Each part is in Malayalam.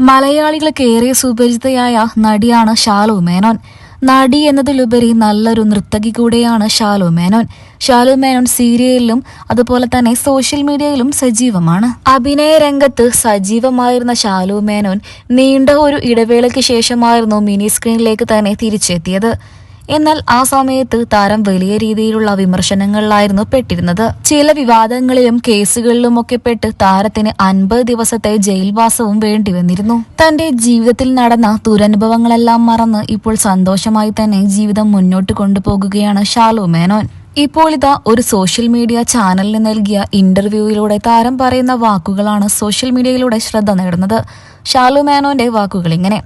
മലയാളികൾക്ക് ഏറെ സുപരിചിതയായ നടിയാണ് ഷാലു മേനോൻ. നടി എന്നതിലുപരി നല്ലൊരു നർത്തകി കൂടെയാണ് ഷാലു മേനോൻ. ഷാലു മേനോൻ സീരിയലിലും അതുപോലെ തന്നെ സോഷ്യൽ മീഡിയയിലും സജീവമാണ്. അഭിനയ രംഗത്ത് സജീവമായിരുന്ന ഷാലു മേനോൻ നീണ്ട ഒരു ഇടവേളയ്ക്ക് ശേഷമായിരുന്നു മിനി സ്ക്രീനിലേക്ക് തന്നെ തിരിച്ചെത്തിയത്. എന്നാൽ ആ സമയത്ത് താരം വലിയ രീതിയിലുള്ള വിമർശനങ്ങളിലായിരുന്നു പെട്ടിരുന്നത്. ചില വിവാദങ്ങളിലും കേസുകളിലുമൊക്കെ പെട്ട് താരത്തിന് അൻപത് ദിവസത്തെ ജയിൽവാസവും വേണ്ടിവന്നിരുന്നു. തന്റെ ജീവിതത്തിൽ നടന്ന ദുരനുഭവങ്ങളെല്ലാം മറന്ന് ഇപ്പോൾ സന്തോഷമായി തന്നെ ജീവിതം മുന്നോട്ട് കൊണ്ടുപോകുകയാണ് ഷാലു മേനോൻ. ഇപ്പോൾ ഇതാ ഒരു സോഷ്യൽ മീഡിയ ചാനലിന് നൽകിയ ഇന്റർവ്യൂവിലൂടെ താരം പറയുന്ന വാക്കുകളാണ് സോഷ്യൽ മീഡിയയിലൂടെ ശ്രദ്ധ നേടുന്നത്. ഷാലു മേനോന്റെ വാക്കുകൾ ഇങ്ങനെ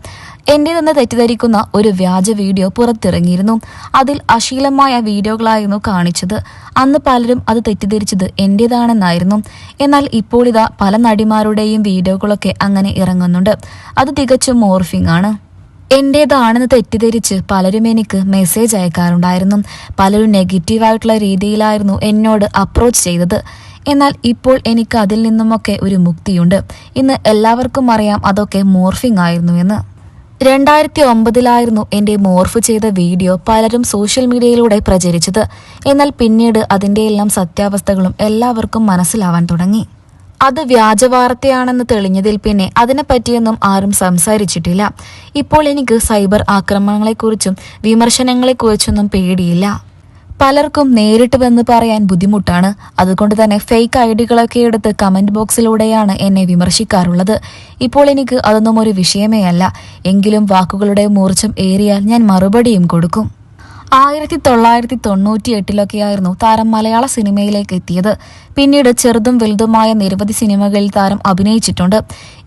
എന്റേതെന്ന് തെറ്റിദ്ധരിക്കുന്ന ഒരു വ്യാജ വീഡിയോ പുറത്തിറങ്ങിയിരുന്നു. അതിൽ അശ്ലീലമായ വീഡിയോകളായിരുന്നു കാണിച്ചത്. അന്ന് പലരും അത് തെറ്റിദ്ധരിച്ചത് എന്റേതാണെന്നായിരുന്നു. എന്നാൽ ഇപ്പോൾ ഇതാ പല നടിമാരുടെയും വീഡിയോകളൊക്കെ അങ്ങനെ ഇറങ്ങുന്നുണ്ട്. അത് തികച്ചും മോർഫിംഗ് ആണ്. എന്റേതാണെന്ന് തെറ്റിദ്ധരിച്ച് പലരും എനിക്ക് മെസ്സേജ് അയക്കാറുണ്ടായിരുന്നു. പലരും നെഗറ്റീവായിട്ടുള്ള രീതിയിലായിരുന്നു എന്നോട് അപ്രോച്ച് ചെയ്തത്. എന്നാൽ ഇപ്പോൾ എനിക്ക് അതിൽ നിന്നുമൊക്കെ ഒരു മുക്തിയുണ്ട്. ഇന്ന് എല്ലാവർക്കും അറിയാം അതൊക്കെ മോർഫിംഗ് ആയിരുന്നു എന്ന്. രണ്ടായിരത്തി ഒമ്പതിലായിരുന്നു എന്റെ മോർഫ് ചെയ്ത വീഡിയോ പലരും സോഷ്യൽ മീഡിയയിലൂടെ പ്രചരിച്ചത്. എന്നാൽ പിന്നീട് അതിന്റെ എല്ലാം സത്യാവസ്ഥകളും എല്ലാവർക്കും മനസ്സിലാവാൻ തുടങ്ങി. അത് വ്യാജവാർത്തയാണെന്ന് തെളിഞ്ഞതിൽ പിന്നെ അതിനെപ്പറ്റിയൊന്നും ആരും സംസാരിച്ചിട്ടില്ല. ഇപ്പോൾ എനിക്ക് സൈബർ ആക്രമണങ്ങളെക്കുറിച്ചും വിമർശനങ്ങളെക്കുറിച്ചൊന്നും പേടിയില്ല. പലർക്കും നേരിട്ട് വന്ന് പറയാൻ ബുദ്ധിമുട്ടാണ്. അതുകൊണ്ട് തന്നെ ഫേക്ക് ഐഡികളൊക്കെ എടുത്ത് കമന്റ് ബോക്സിലൂടെയാണ് എന്നെ വിമർശിക്കാറുള്ളത്. ഇപ്പോൾ എനിക്ക് അതൊന്നും ഒരു വിഷയമേ അല്ല. എങ്കിലും വാക്കുകളുടെ മൂർച്ചം ഏറിയാൽ ഞാൻ മറുപടിയും കൊടുക്കും. ആയിരത്തി തൊള്ളായിരത്തി തൊണ്ണൂറ്റി എട്ടിലൊക്കെയായിരുന്നു താരം മലയാള സിനിമയിലേക്ക് എത്തിയത്. പിന്നീട് ചെറുതും വലുതുമായ നിരവധി സിനിമകളിൽ താരം അഭിനയിച്ചിട്ടുണ്ട്.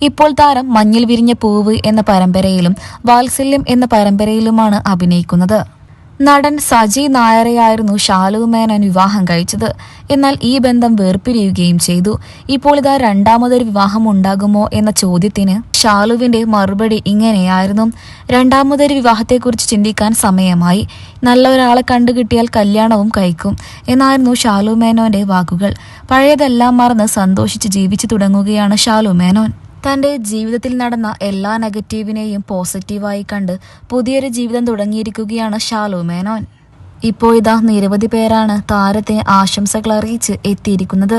ഇപ്പോൾ താരം മഞ്ഞിൽ വിരിഞ്ഞ പൂവ് എന്ന പരമ്പരയിലും വാത്സല്യം എന്ന പരമ്പരയിലുമാണ് അഭിനയിക്കുന്നത്. നടൻ സജി നായരെയായിരുന്നു ഷാലു മേനോൻ വിവാഹം കഴിച്ചത്. എന്നാൽ ഈ ബന്ധം വേർപിരിയുകയും ചെയ്തു. ഇപ്പോൾ ഇതാ രണ്ടാമതൊരു വിവാഹം ഉണ്ടാകുമോ എന്ന ചോദ്യത്തിന് ഷാലുവിന്റെ മറുപടി ഇങ്ങനെയായിരുന്നു. രണ്ടാമതൊരു വിവാഹത്തെക്കുറിച്ച് ചിന്തിക്കാൻ സമയമായി. നല്ല ഒരാളെ കണ്ടുകിട്ടിയാൽ കല്യാണവും കഴിക്കും എന്നായിരുന്നു ഷാലു മേനോന്റെ വാക്കുകൾ. പഴയതെല്ലാം മറന്ന് സന്തോഷിച്ച് ജീവിച്ചു തുടങ്ങുകയാണ് ഷാലു മേനോൻ. തന്റെ ജീവിതത്തിൽ നടന്ന എല്ലാ നെഗറ്റീവിനെയും പോസിറ്റീവായി കണ്ട് പുതിയൊരു ജീവിതം തുടങ്ങിയിരിക്കുകയാണ് ഷാലു മേനോൻ. ഇപ്പോൾ ഇതാ നിരവധി പേരാണ് താരത്തെ ആശംസകൾ അറിയിച്ച് എത്തിയിരിക്കുന്നത്.